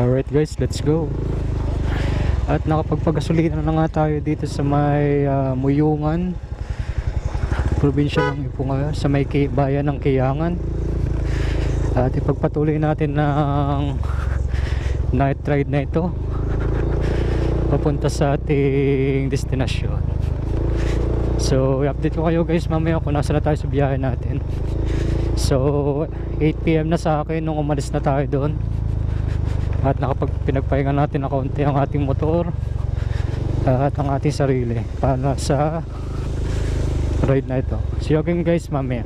Alright guys, let's go. At nakapagpagasolina na nga tayo dito sa may ah, Muyungan, probinsya ng Ipunga, sa may bayan ng Kiyangan. At ipagpatuloy natin ng night ride na ito papunta sa ating destinasyon. So, i-update ko kayo guys mamaya kung nasa na tayo sa biyahe natin. So, 8pm na sa akin nung umalis na tayo doon. At nakapag pinagpahinga natin na kaunti ang ating motor at ang ating sarili para sa ride na ito. See you again guys mamaya.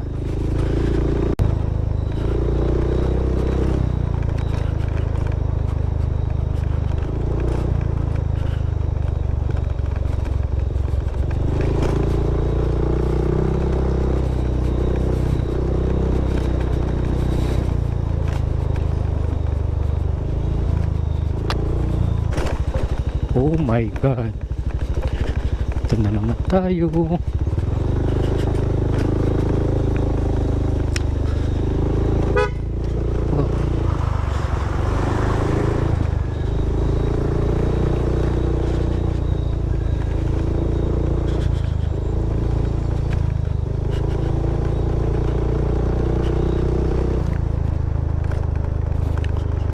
Oh my god. Ito na naman tayo.